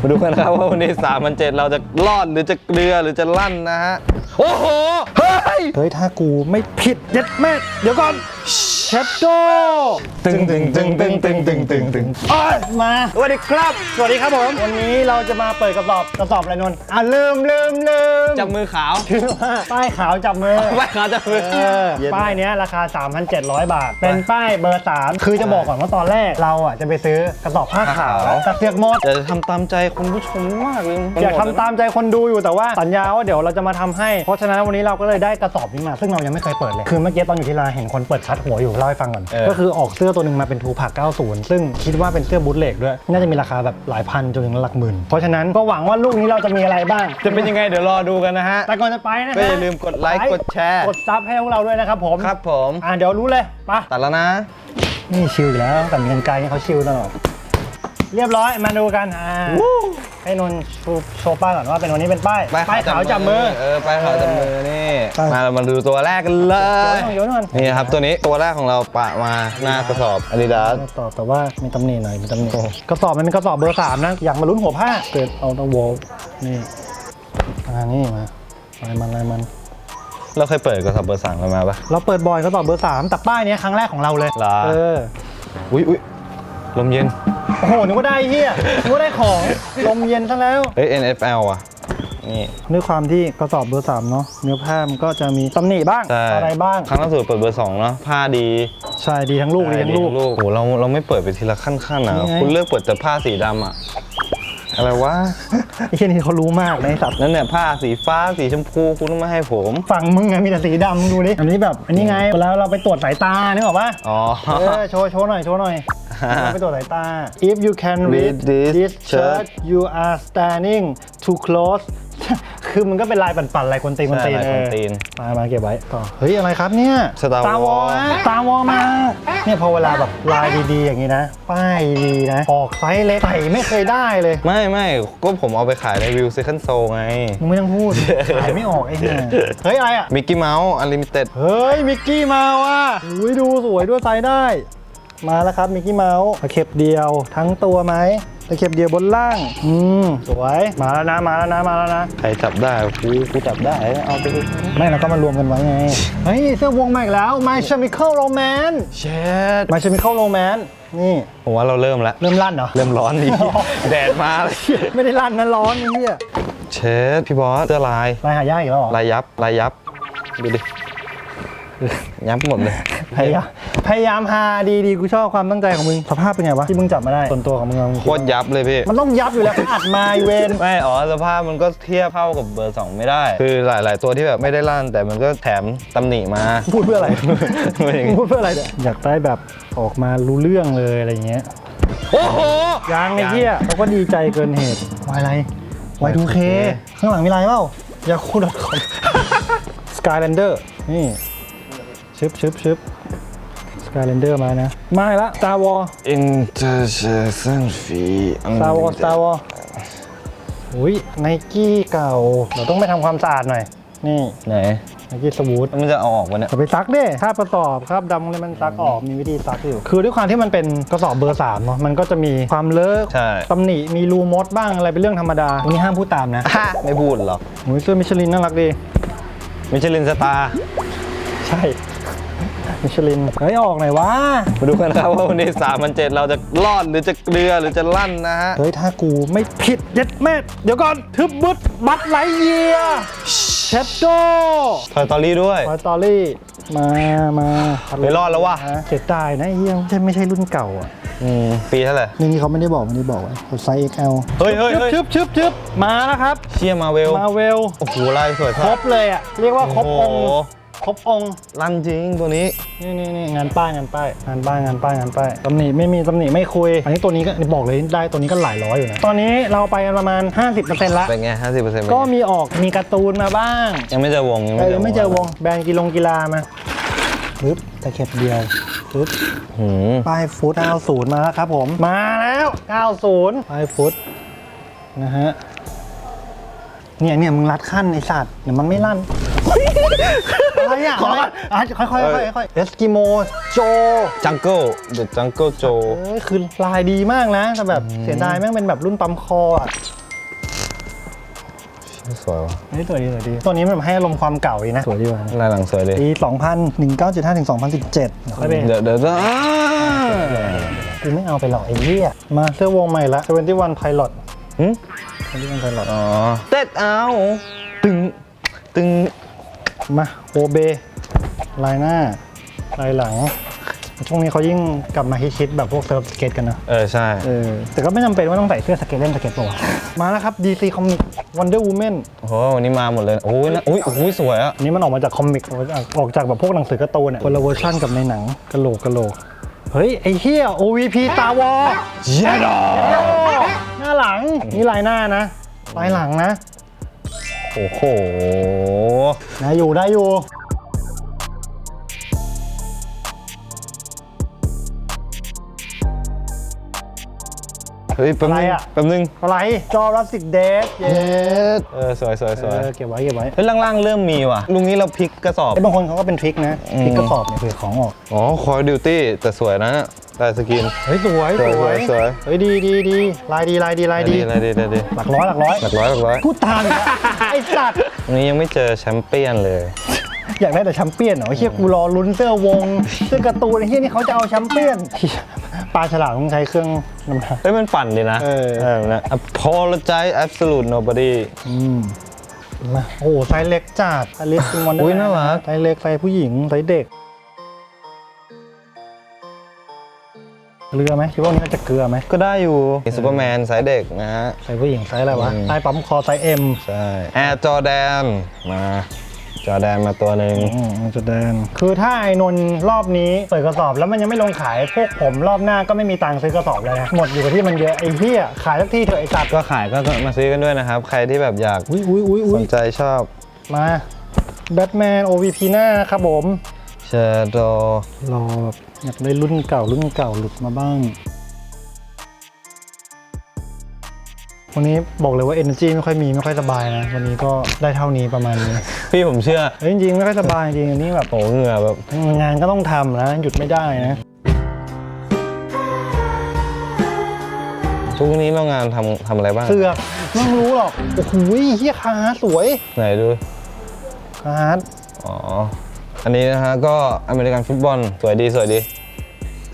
มาดูกันนะครับว่าวันนี้3 0 0เราจะรอดหรือจะเกลือหรือจะลั่นนะฮะ โอ้โห เฮ้ย เฮ้ย ถ้ากูไม่ผิดเย็ดแม่เดี๋ยวก่อนเชฟโดตึงตึงตึงตึงตึงตึงตึงตึงอ้อยมาสวัสดีครับ สวัสดีครับผม วันนี้เราจะมาเปิดกระสอบกระสอบอะไรนนท์อะลืมลืมลืมจับมือขาวชื่อว่าป้ายขาวจับมือไม่ขาวจับมือเออป้ายเนี้ยราคา 3,700 บาท เป็นป้ายเบอร์ 3 คือจะบอกก่อนว่าตอนแรกเราอะจะไปซื้อกระสอบผ้าขาวผ้าขาวแต่เสือกหมดจะทำตามใจคุณผู้ชมมากเลยอยากทำตามใจคนดูอยู่แต่ว่าสัญญาว่าเดี๋ยวเราจะมาทำให้เพราะฉะนั้นวันนี้เราก็เลยได้กระสอบนี้มา ซึ่งเรายังไม่เคยเปิดเลย คือเมื่อกี้ตอนอยู่ที่ร้านเห็นคนเปิดคัดหัวอยู่เล่าให้ฟังก่อนก็คือออกเสื้อตัวหนึ่งมาเป็นทูผัก90 ซึ่งคิดว่าเป็นเสื้อบูทเลกด้วย น่าจะมีราคาแบบหลายพันจนถึงหลักหมื่น เพราะฉะนั้นก็หวังว่าลูกนี้เราจะมีอะไรบ้าง จะเป็นยังไงเดี๋ยวรอดูกันนะฮะ แต่ก่อนจะไปนะก็อย่าลืมกดไลค์กดแชร์ กดซับให้พวกเราด้วยนะครับผมครับผม อ่าเดี๋ยวรู้เลยไปะตัดแล้วนะ นี่ชิลอยู่แล้วแต่มีกันไกลนี่เขาชิลตลอด เรียบร้อยมาดูกันอ่าให้นนท์โชว์โชว์ป้ายก่อนว่าเป็นวันนี้เป็นป้ายป้ายขาวจับมือเออป้ายขาวจับมือนี่ไปมาเรามาดูตัวแรกกันเลยโยนก่อนนี่ครับตัวนี้ตัวแรกของเราปะมาหน้ากระสอบ Adidas ตอบแต่ว่ามีตำหนิหน่อยมีตำหนิกระสอบมันเป็นกระสอบเบอร์สามนะอยากมาลุ้นหัวผ้าเกิดเอาตะโวลนี่อ่านี่มาอะไรมันอะไรมันเราเคยเปิดกระสอบเบอร์สั่งกันมาปะเราเปิดบ่อยกระสอบเบอร์สามแต่ป้ายเนี้ยครั้งแรกของเราเลยเหรอเอออุ้ยอุ้ยลมเย็น โอ้โหนึกว่าได้เฮียนึกว่าได้ของลมเย็นซะแล้ว เฮ้ย NFL อะ นี่ ด้วยความที่กระสอบเบอร์สามเนาะเนื้อผ้ามันก็จะมีตำหนิบ้างใช่อะไรบ้าง ครั้งล่าสุดเปิดเบอร์สองเนาะผ้าดีใช่ดีทั้งลูกดีทั้งลูก โอ้โหเราเราไม่เปิดไปทีละขั้นๆนะนี่ไง คุณเลือกเปิดแต่ผ้าสีดำอะ อะไรวะ ไอ้เฮียนี่เขารู้มากในะไอ้สัตว์นั่นเนี่ยผ้าสีฟ้าสีชมพูคุณต้องมาให้ผม ฝั่งมึงไงมีแต่สีดำมึงดูดิอันนี้แบบอันนี้ไงเวลาเราไปตรวจสายตานึกออกปะอ๋อ เออโชว์โชว์หน่อยโชว์หน่อยเรา ไปตรวจสายตา if you can read Read this this shirt shirt you are standing too close คือมันก็เป็นลายปั่นๆลายคนตีนคนตีนใช่ลายคนตีนเออมามาเก็บไว้ต่อเฮ้ยอะไรครับเนี่ย Star Star Wars Wars ตาวอมาเนี่ยพอเวลาแบบลายดีๆอย่างนี้นะ ป้ายดีนะออกไซส์เล็กใส่ไม่เคยได้เลย ไม่ไม่ก็ผมเอาไปขายในวิว Second Soul ไงมึงไม่ต้องพูดขายไม่ออกไอ้เนี่ยเฮ้ยอะไรอะมิกกี้เมาส์อ n l ลิมิเต็ดเฮ้ยมิกกี้มาว่ะอุ้ยดูสวยด้วยใส่ได้ มาแล้วครับมิกกี้เมาส์ตะเข็บเดียวทั้งตัวไหมตะเข็บเดียวบนล่าง อืมสวยมาแล้วนะมาแล้วนะมาแล้วนะใครจับได้กูกูจับได้เอาไปดิไม่เราก็มารวมกันไว้ไงเฮ้ยเสื้อวงใหม่อีกแล้ว My Chemical Romance เช็ด My Chemical Romance นี่ผมว่าเราเริ่มแล้วเริ่มลั่นเหรอเริ่มร้อนดีแดดมาเลยไม่ได้ลั่นนะร้อนไอ้เหี้ยเช็ดพี่บอสเสื้อลายลายหายากอีกแล้วเหรอลายยับลายยับดูดิยับหมดเลยพยายาม พยายามหาดีดีๆกูชอบความตั้งใจของมึงสภาพเป็นไงวะที่มึงจับมาได้ส่วนตัวของมึงอะมึงโคตรยับเลยพี่ มันต้องยับอยู่แล้วเขาอัดมาไอ้เวนไม่อ๋อสภาพมันก็เทียบเท่ากับเบอร์ 2 ไม่ได้ คือหลาย ๆ ตัวที่แบบไม่ได้ลั่น แต่มันก็แถมตำหนิมา พูดเพื่ออะไรไม่อย่างมึงี้งพูดเพื่ออะไรเนี่ยอยากได้แบบออกมารู้เรื่องเลยอะไรเงี้ยโอ้โห ยังไอ้เหี้ยเขาก็ดีใจเกินเหตุวายอะไรวายดูเคข้างหลังมีลายเปล่ายาคูดอทคอมสกายแลนเดอร์นี่ชึบชึบชึบส กายแลนเดอร์มานะ มาอีกแล้ว Star Wars Intersection fee Star Wars Star Wars อุ้ยไนกี้เก่า เราต้องไปทำความสะอาดหน่อย นี่ไหนไนกี้สวูทแล้วมันจะเอาออกวะเนี่ยเอาไปซักดิคราบประสอบคราบดำอะไรมันซักออกมีวิธีซักอยู่ คือด้วยความที่มันเป็นกระสอบเบอร์สามเนาะมันก็จะมีความเลอะใช่ ตำหนิมีรูมดบ้างอะไรเป็นเรื่องธรรมดาวันนี้ห้ามพูดตามนะไม่พูดหรอกโอ้ยเสื้อมิชลินน่ารักดีมิชลินสตาร์ใช่ มิชลินเฮ้ยออกหน่อยวะมาดูกันนะครับว่าวันนี้3 0 0เราจะรอดหรือจะเกลือหรือจะลั่นนะฮะ เฮ้ยถ้ากูไม่ผิดเย็ดแม่เดี๋ยวก่อนทึบบึดบัตรไหลเยียเชฟโดทอยตอรี่ด้วยคอยตอรี่มามาไม่รอดแล้วว่ะเสียดายนะไอ้เฮียไม่ใช่ไม่ใช่รุ่นเก่าอะอืมปีเท่าไหร่นี่นี่เขาไม่ได้บอกไม่ได้บอกไว้เขาไซส์ XL เฮ้ยเฮ้ยเฮ้ยชึบชึบชึบมาแล้วครับ เชียมาเวลมาเวลโอ้โหลายสวยครมากบเลยอะเรียกว่าครบองค์โโห ครบองค์ลั่นจริงตัวนี้ นี่นี่นี่งานป้ายงานป้ายงานป้ายงานป้ายงานป้ายตำหนิไม่มีตำหนิไม่คุย อันนี้ตัวนี้ก็บอกเลยได้ตัวนี้ก็หลายร้อยอยู่นะ ตอนนี้เราไปกันประมาณ 50%ละเป็นไง50%เป็นไงก็มีออกมีการ์ตูนมาบ้าง ยังไม่เจอวงเออไม่เจอวงแบรนด์กีฬงกีฬามาปึ๊บตะเข็บเดียวปึ๊บหืมป้ายฟุต90 มาแล้วครับผมมาแล้ว 90ป้ายฟุตนะฮะเนี่ยเนี่ยมึงรัดขั้นไอสัตว์เดี๋ยวมันไม่ลั่น อะไรอะอะไรอะอะค่อยๆค่อยๆค่อยๆเอสกิโมโจจังเกิล The Jungle Joe เอ้ยคือลายดีมากนะ แต่แบบเสียดายแม่งเป็นแบบรุ่นปั๊มคออะสวยว่ะนี่สวยดีสวยดี ตัวนี้มันแบบให้อารมณ์ความเก่าดีนะ สวยดีว่ะลายหลังสวยเลยปี2000 1975ถึง2017เดี๋ยวค่อยไปเดี๋ยวเดี๋ยวอ่ากูไม่เอาไปหรอกไอ้เหี้ยมาเสื้อวงใหม่ละ21 Pilot หึ21 Pilot อ๋อเต็ดเอาตึงตึง มาโอเบลายหน้า ลายหลัง ช่วงนี้เขายิ่งกลับมาฮิตๆแบบพวกเซิร์ฟสเก็ตกันนะเออใช่ เออแต่ก็ไม่จำเป็นว่าต้องใส่เสื้อสเก็ตเล่นสเก็ตตัวมาแล้วครับ DC Comic Wonder Woman โอ้โหวันนี้มาหมดเลย โอ้ยนะอุ้ยโอ้ยสวยอะอันนี้มันออกมาจากคอมิกออกจากออกจากแบบพวกหนังสือการ์ตูนเนี่ยคนละเวอร์ชันกับในหนังกะโหลกกะโหลกเฮ้ย ไอ้เฮีย OVP ตาวอเย้ดอหน้าหลังนี่ลายหน้านะลายหลังนะ โอ้โหได้อยู่ได้อยู่เฮ้ยแป๊บนึอะไรงอะ แป๊บนึงอะไรจอรัสสิกเดสเย้ เออสวยสวยสวยเออเก็บไว้เก็บไว้เฮ้ยล่างๆเริ่มมีว่ะ ลุงนี้เราพลิกกระสอบ ไอ้บางคนเขาก็เป็นทริคนะทริคกระสอบเนี่ยเผื่อของออก อ๋อคอยดิวตี้แต่สวยนะลาย สกินเฮ้ยสวยสวยสวยสวยเฮ้ยดีดีดีลายดีลายดีลายดีลายดีลายดีหลักร้อยหลักร้อยหลักร้อยหลักร้อยพูดทานอีกแล้วไอ้สัตว์วันนี้ยังไม่เจอแชมเปี้ยนเลย อยากได้แต่แชมเปี้ยนเหรอไอ้เฮียกูรอลุ้นเสื้อวง เสื้อการ์ตูนไอ้เฮียนี่เขาจะเอาแชมเปี้ยนเหี้ยปลาฉลามต้องใช้เครื่องนำทางเฮ้ยมันปั่นดีนะเออเออนะ apologize absolute nobody อืมมาโอ้โหไซส์เล็กจัดไซส์เล็กเป็นวันอุ๊ยน่ารักไซส์เล็กไซส์ผู้หญิงไซส์เด็ก เกลือไหมคิดว่าวันนี้มันจะเกลือไหมก็ได้อยู่มีซูเปอร์แมนสายเด็กนะฮะไซส์ผู้หญิงไซส์อะไรวะอืมไซส์ปั๊มคอไซส์เอ็มใช่แอร์จอแดนมาจอแดนมาตัวหนึ่งอืมมันจะแดนคือถ้าไอ้นนท์รอบนี้เปิดกระสอบแล้วมันยังไม่ลงขายพวกผมรอบหน้าก็ไม่มีตังค์ซื้อกระสอบเลยนะหมดอยู่กับที่มันเยอะไอ้เหี้ยขายสักที่เถอะไอ้สัตว์ก็ขายก็มาซื้อกันด้วยนะครับ ใครที่แบบอยากอุ้ยอุ้ยอุ้ยสอุ้ยนใจชอบ มาแบทแมน OVP หน้าครับผมเชโดรอแบบอยากได้รุ่นเก่ารุ่นเก่าหลุดมาบ้าง วันนี้บอกเลยว่า energy ไม่ค่อยมีไม่ค่อยสบายนะ วันนี้ก็ได้เท่านี้ประมาณนี้พี่ผมเชื่อเฮ้ยจริงๆไม่ค่อยสบายจริงอันนี้แบบโอ้เหงื่อแบบงานก็ต้องทำนะหยุดไม่ได้นะ ทุกวันนี้เรางานทำทำอะไรบ้างเสือกไม่ต้องรู้หรอก โอ้โหเฮียคาฮาร์ดสวยไหนดูคาฮาร์ดอ๋อ อันนี้นะฮะก็อเมริกันฟุตบอลสวยดีสวยดี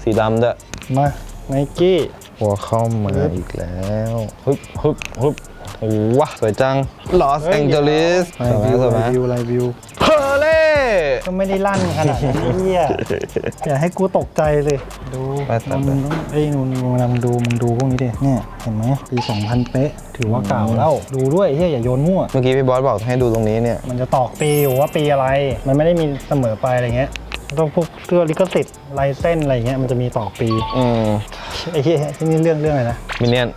สีดำด้วยมาไนกี้หัวเข้ามาอีกแล้วฮึบฮึบฮึบโอ้วะสวยจังลอสแองเจลิสไลวิวสวยไหมไลวิวไลวิวเพอร์เล่ ก็ไม่ได้ลั่นขนาดนั้นเฮียอย่าให้กูตกใจเลย ดูไปตัดมึงต้องเอ้ยมึงมึงมึงดูมึงดูพวกนี้ดิเนี่ยเห็นไหมปี2000 เป๊ะ ถือว่าเก่าแล้ว ดูด้วยเฮียอย่าโยนมั่ว เมื่อกี้พี่บอสบอกให้ดูตรงนี้เนี่ย มันจะตอกปีอยู่ว่าปีอะไร มันไม่ได้มีเสมอไปอะไรเงี้ยต้องพวกเสื้อลิขสิทธิ์ลายเส้นอะไรเงี้ยมันจะมีตอกปี อืมไอ้เหี้ยที่นี่เรื่องเรื่องอะไรนะมินเนี่ยน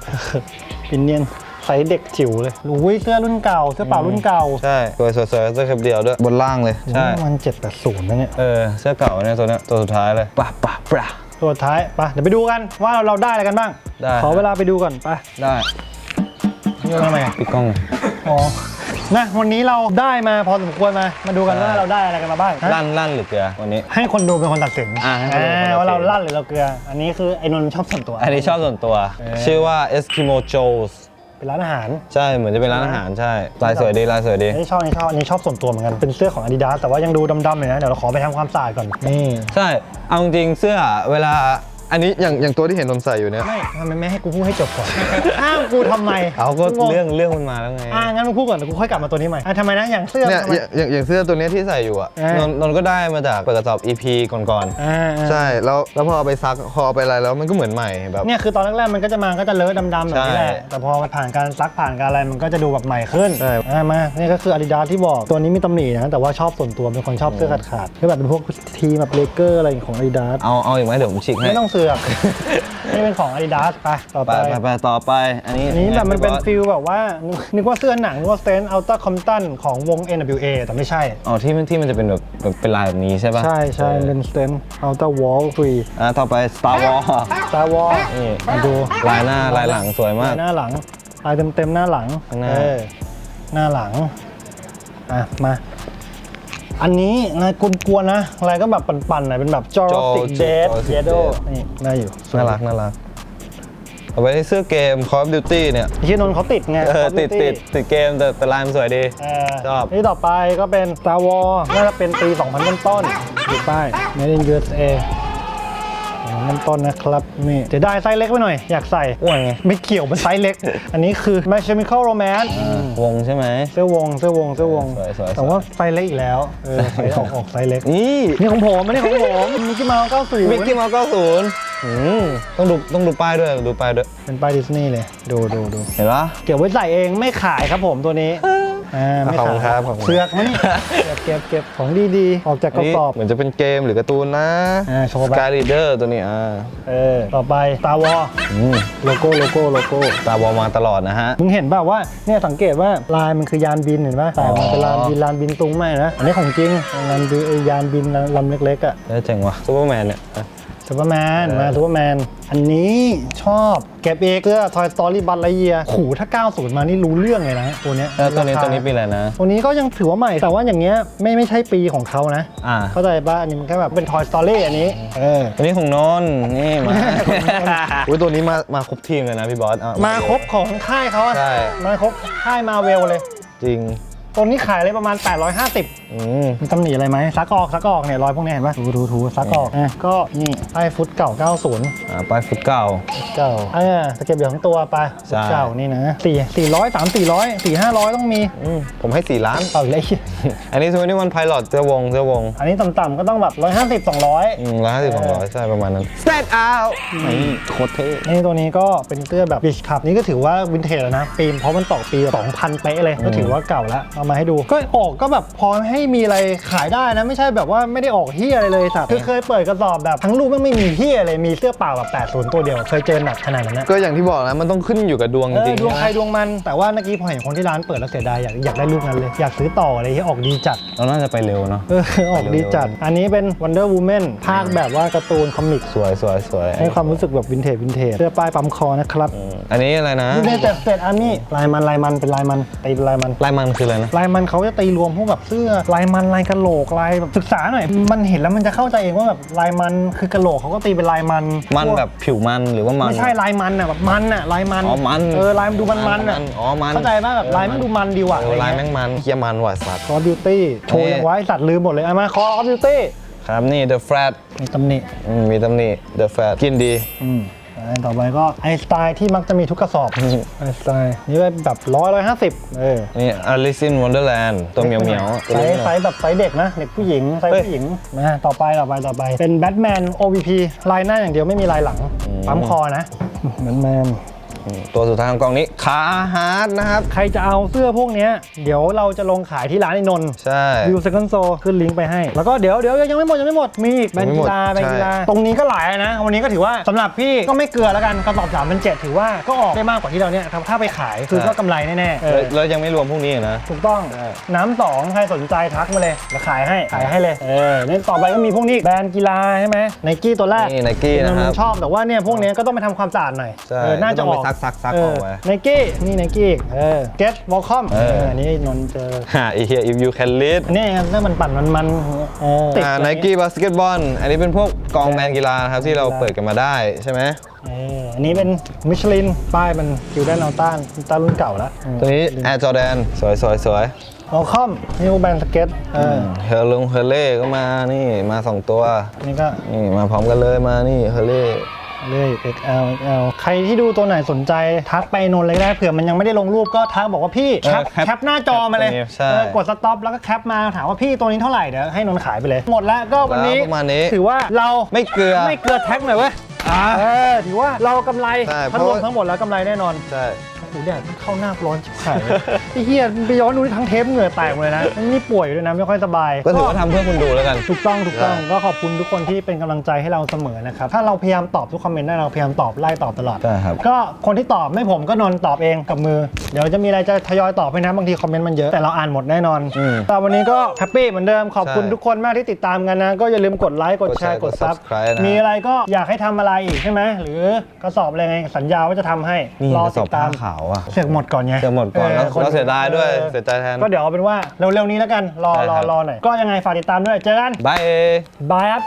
ปินเนียน ไซส์เด็กจิ๋วเลยอุ้ยเสื้อรุ่นเก่า เสื้อเปล่ารุ่นเก่าใช่สวยสวยสวยเสื้อแคบเดียวด้วย บนล่างเลย ใช่ มันเจ็ดแปดศูนย์นะเนี่ย เออ เสื้อเก่าเนี่ยตัวเนี้ยตัวสุดท้ายเลยป่ะป่ะป่ะตัวท้ายไปเดี๋ยวไปดูกันว่าเราได้อะไรกันบ้าง ได้ ขอเวลาไปดูก่อนไป ได้นี่ทำไมอะพี่ก้อง อ๋อ นะวันนี้เราได้มาพอสมควรมา มาดูกันใช่ว่าเราได้อะไรกันมาบ้างฮะลั่นลั่นหรือเกลือวันนี้ ให้คนดูเป็นคนตัดสินอ่าให้คนดูเป็นคนตัดสินอ่าว่าเราลั่นหรือเราเกลือ อันนี้คือไอ้นนท์ชอบส่วนตัว อันนี้ชอบส่วนตัวเออชื่อว่า Eskimo Joe's เป็นร้านอาหารใช่เหมือนจะเป็นร้านอาหารใช่ลายสวยดีลายสวยดีอันนี้ชอบอันนี้ชอบอันนี้ชอบส่วนตัวเหมือนกันเป็นเสื้อของ Adidas แต่ว่ายังดูดำๆเลยนะเดี๋ยวเราขอไปทำความสะอาดก่อนนี่ใช่เอาจริงๆเสื้อเวลา อันนี้อย่างอย่างตัวที่เห็นนนใส่อยู่เนี่ย ไม่ทำไมไม่ให้กูพูดให้จบก่อน อ้าวกูทำไมเอาก็งงเรื่องเรื่องมันมาแล้วไงอ่างั้นมึงพูดก่อนแต่กูค่อยกลับมาตัวนี้ใหม่อะทำไมนะอย่างเสื้อเนี่ยทำไม อย่างอย่างอย่างเสื้อตัวเนี้ยที่ใส่อยู่อะเออนนนนก็ได้มาจากเปิดกระสอบ EP ก่อนอ่าๆใช่แล้วแล้วพอเอาไปซักพอเอาไปอะไรแล้วมันก็เหมือนใหม่แบบ เนี่ยคือตอนแรกๆมันก็จะมาก็จะเลอะดำๆแบบนี้แหละใช่แต่พอมันผ่านการซักผ่านการอะไรมันก็จะดูแบบใหม่ขึ้นใช่ อ่ามานี่ก็คือ Adidas ที่บอกตัวนี้มีตำหนินะ แต่ว่าชอบส่วนตัวเป็นคนชอบเสื้อขาดขาดๆคือแบบเป็นพวกทีมแบบเลเกอร์อะไรของ Adidas เอาเอาอีกไหมเดี๋ยวผมฉีกให้ ไม่ต้องเสือก นี่เป็นของ Adidas ไปต่อไปไปไปไปต่อไป อันนี้อันนี้แบบมันเป็นพี่บอสฟิลแบบว่า นึกว่าเสื้อหนังนึกว่า Stain Ultra Compton ของวง NWA แต่ไม่ใช่ อ๋อที่มันที่มันจะเป็นแบบแบบเป็นลายแบบนี้ใช่ป่ะใช่ใช่ออเป็น Stain Ultra Wall 3อะต่อไป Star Wars Star Wars นี่มาดูลายหน้าลายหลังสวยมาก หน้าหลังลายเต็มๆหน้าหลังข้างหน้าเออหน้าหลังอะมา อันนี้นายกวนๆนะอะไรก็แบบปั่นๆหน่อยเป็นแบบจอร์ติก Joystick เดด Joystick เยโด Dead นี่ได้อยู่สวยน่ารักน่ารักเอาไว้ในเสื้อเกม Call of Duty เนี่ยที่นนท์เขาติดไงเออ Call of ติด Duty ติดติดเกมแต่แต่ลายมันสวยดีเออชอบ นี่ต่อไปก็เป็น Star Wars น่าจะเป็นปี 2000 ต้นต้นๆอยู่ป้าย Made in USA ต้นต้นๆนะครับนี่จะได้ไซส์เล็กไปหน่อยอยากใส่อ้วนไงไม่เกี่ยวเป็นไซส์เล็ก อันนี้คือ My Chemical Romance วงใช่ไหม เสื้อวงเสื้อวงเสื้อวง สวยสวยแต่ว่าไซส์เล็กอีกแล้วเออไซส์ออกออกไซส์เล็ก นี่นี่ของผมไม่ได้ของผมมิกกี้เมาส์90มิกกี้เมาส์90อืมต้องดูต้องดูป้ายด้วยดูป้ายด้วยเป็นป้ายดิสนีย์เลยดูดูดูเห็นปะเก็บไว้ใส่เองไม่ขายครับผมตัวนี้ อ่าไม่ขอบขาคุยณครับขอบคุณ เสือกไหมนี่เก็บเก็บเก็บของดีๆ ออกจากกอัระนนี้สอบ เหมือนจะเป็นเกมหรือการ์ตูนนะอ่าโชว์ไป Sky Leader ตัวนี้อ่าเออต่อไป Star Wars อืมโลโก้โลโก้โลโก้ ตาบอลมาตลอดนะฮะ มึงเห็นป่าวว่าเนี่ยสังเกตว่าลายมันคือยานบินเห็นป่ะแต่มันเป็นลานบินลานบินตุงไม่นะ อันนี้ของจริงลานบินไอ้ยานบินลำเล็กๆอะได้เจ๋งว่ะซูเปอร์แมนเนี่ยอะ ซูเปอร์แมนมาซูเปอร์แมนอันนี้ชอบเก็บเองเสื้อ Toy Story บัตไลเยียขู่ถ้า 90 มานี่รู้เรื่องเลยนะตัวเนี้ยแล้วตัวนี้ราคาตัวนี้ปีอะไรนะ ตัวนี้ก็ยังถือว่าใหม่ แต่ว่าอย่างเงี้ยไม่ไม่ใช่ปีของเขานะ อ่า เข้าใจป่ะอันนี้มันแค่แบบเป็น Toy Story อันนี้ เออ ตัวนี้ของนนท์นี่มาของนนท์อุ้ยตัวนี้มามาครบทีมเลยนะพี่บอสอะมาครบของค่ายเขาอะใช่ มาครบค่ายมาเวลเลย จริง ตัวนี้ขายเลยประมาณ 850 อืม มีตำหนิอะไรไหมซักออกซักออกเนี่ยรอยพวกนี้เห็นป่ะถูถูถูซักออกอะก็นี่ไอ้ฟุตเก่า 90 อ่าป้ายฟุตเก่าเก่าเออตะเก็บอยู่ทั้งตัวไปใช่ เก่านี่นะสี่สี่ร้อยสามสี่ร้อยสี่ห้าร้อยต้องมีอืมผมให้ 4 ล้านเก่าเลยอันนี้สมัยนี้มันไพลอตเจ้าวงเจ้าวงอันนี้ต่ำๆก็ต้องแบบร้อยห้าสิบสองร้อยอืมร้อยห้าสิบสองร้อยใช่ประมาณนั้น Stand out นี่โคตรเท่นี่ตัวนี้ก็เป็นเสื้อแบบบิชคับนี่ก็ถือว่าวินเทจแล้วนะปีมเพราะมันตอกปี2000เป๊ะเลยก็ถือว่าเก่าแล้วเอามาให้ดู ก็ออกก็แบบพอให้มีอะไรขายได้นะ ไม่ใช่แบบว่าไม่ได้ออกเฮียอะไรเลยสัตว์คือเคยเปิดกระสอบแบบทั้งรูปไม่มีเฮียเลยมีเสื้อเปล่าแบบ80 ตัวเดียวเคยเจอหนักขนาดนั้นนะก็อย่างที่บอกนะมันต้องขึ้นอยู่กับดวงเอจอริงดวงๆใครนะดวงมันแต่ว่าเมื่อกี้พอเห็นคนที่ร้านเปิดแล้วเสียดายอยากอยากได้รูปนั้นเลยอยากซื้อต่ออะไรที่ออกดีจัดเราน่าจะไปเร็วเนาะเออออกดีจัด อันนี้เป็น Wonder Woman ภาคแบบว่าการ์ตูนคอมิกสวยสวยสวยให้ความรู้สึกแบบวินเทจวินเทจเสื้อป้ายปั๊มคอนะครับอืมอันนี้อะไรนะนี่เป็นแต่สเตทอาร์มี่ลายมันลายมันเป็นลายมันตีเป็นลายมันลายมันคืออะไรนะลายมันเขาจะตีรวมพวกแบบเสื้อลายมันลายกะโหลกลายแบบศึกษาหน่อย มันเห็นแล้วมันจะเข้าใจเองว่าแบบลายมันคือกะโหลกเขาก็ตีเป็นลายมันมันพวกแบบผิวมันหรือว่ามัน ไม่ใช่ลายมันอะแบบมันอะลายมันอ๋อมันเออลายมันดูมันมันอะอ๋อมันเข้าใจป่ะแบบลายมันดูมันดีว่ะเออลายแม่งมันเคียมันว่ะสัตว์คอร์ดิวตี้โชว์ยังไว้สัตว์ลืมหมดเลยเอามาคอร์ดิวตี้ครับนี่ The Flat มีตำหนิอืมมีตำหนิ The Flat กินดีอืม อันต่อไปก็ไอสไตล์ที่มักจะมีทุกกระสอบไอสไตล์นี่เป็นแบบร้อยร้อยห้าสิบเออนี่ Alice in Wonderland ตัวเหมียวเหมียวๆตัวไซนี้ส์ไซส์แบบไซส์เด็กนะ เด็กผู้หญิงไซส์เฮ้ยผู้หญิงนะต่อไปต่อไปต่อไป เป็นแบทแมน OVP ลายหน้าอย่างเดียวไม่มีลายหลังปั๊มคอนะแบทแมน อืมตัวสุดท้ายของกล่องนี้คาฮาร์ดนะครับ ใครจะเอาเสื้อพวกเนี้ยเดี๋ยวเราจะลงขายที่ร้านไอ้นนท์ใช่ วิวเซคันโซขึ้นลิงก์ไปให้ แล้วก็เดี๋ยวเดี๋ยวยังไม่หมดยังไม่หมด มีอีกแบรนด์กีฬายังแบรไม่หมดนด์กีฬาใช่ตรงนี้ก็หลายนะ วันนี้ก็ถือว่าสำหรับพี่ก็ไม่เกลือแล้วกันกระสอบสามเป็นเจ็ดถือว่าก็ออกได้มากกว่าที่เราเนี่ยถ้าถ้าไปขายคือก็กำไรแน่ๆเอแล้วอแล้วยังไม่รวมพวกนี้อีกนะ ถูกต้องใช่น้ำสองใครสนใจทักมาเลยแล้วขายให้ขายให้เลยเออเนี่ยต่อไปก็มีพวกนี้แบรนด์กีฬาใช่ไหมไนกี้ตัวแรกนี่ Nike นะครับมัชอบแต่ว่าเนี่ยพวกเนี้ยก็ต้องไปทำความสะอาดหน่อยใช่เออน่าจะต้องอไปอกซักซักซักออกไว้ ไนกี้นี่ไนกี้เออเกตวอลคอมเออ อันนี้นนท์เจอฮ่าไอเฮีย if you can lead อันนี้เรื่องมันปั่นมันมันๆเออติดอ่าอะไรไนเงี้ยกี้บาสเกตบอลอันนี้เป็นพวกกองแบรนด์กีฬานะครับ ที่เราเปิดกันมาได้ใช่ไหมเอออันนี้เป็นมิชลินป้ายมันคิวแดนอัลต้านต้านรุ่นเก่าแล้วตัวนี้ Air Jordan สวยสวยสวยวอลคอมนิวแบนสเก็ตเออเฮลลงเฮเล่ก็มานี่มาสองตัว อันนี่ก็นี่มาพร้อมกันเลยมานี่เฮเล่ เลย XL XL ใครที่ดูตัวไหนสนใจทักไปนนท์เลยก็ได้เผื่อมันยังไม่ได้ลงรูปก็ทักบอกว่าพี่แคปแคปหน้าจอมาเลยใช่เออกดสต็อปแล้วก็แคปมาถามว่าพี่ตัวนี้เท่าไหร่เดี๋ยวให้นนท์ขายไปเลย หมดแล้วก็วันนี้ แล้วประมาณนี้ ถือว่าเราไม่เกลือ ไม่เกลือแท็กหน่อยเว้ย เออถือว่าเรากำไรใช่ทั้งเพรราะวมว่าทั้งหมดแล้วกำไรแน่นอนใช่ โอ้โหแดดเข้าหน้าร้อนชิบหายเลยไอ้เหี้ยไปย้อนดูทั้งเทปเหงื่อแตกหมดเลยนะนี่ป่วยอยู่ด้วยนะไม่ค่อยสบาย ก็ถือว่าทำเพื่อคุณดูแล้วกัน ถูกต้องถูกต้องใช่ก็ขอบคุณทุกคนที่เป็นกำลังใจให้เราเสมอนะครับ ถ้าเราพยายามตอบทุกคอมเมนต์ได้เราพยายามตอบไล่ตอบตลอด ใช่ครับ ก็คนที่ตอบไม่ผมก็นนท์ตอบเองกับมือ เดี๋ยวจะมีอะไรจะทยอยตอบให้นะบางทีคอมเมนต์มันเยอะแต่เราอ่านหมดแน่นอน อืมแต่วันนี้ก็แฮปปี้เหมือนเดิมขอบคุณใช่ทุกคนมากที่ติดตามกันนะ ก็อย่าลืมกดไลค์กดแชร์กกดดแชร์ซับกด Subscribe นะ มีอะไรก็อยากให้ทำอะไรอีกใช่ไหมหรือกระสอบอะไรไงสัญญาว่าจะทำให้นี่รอกระสติอบดตามผ้าขาวว่ะเสือกหมดก่อนไงเสือกหมดก่อนแล้วคนแล้วเสียดายด้วยออเสียใจแทน ก็เดี๋ยวเอาเป็นว่าเร็วๆนี้แล้วกันรอได้รอครับ รอหน่อยก็ยังไงฝากติดตามด้วยเจอกันบาย บายครับ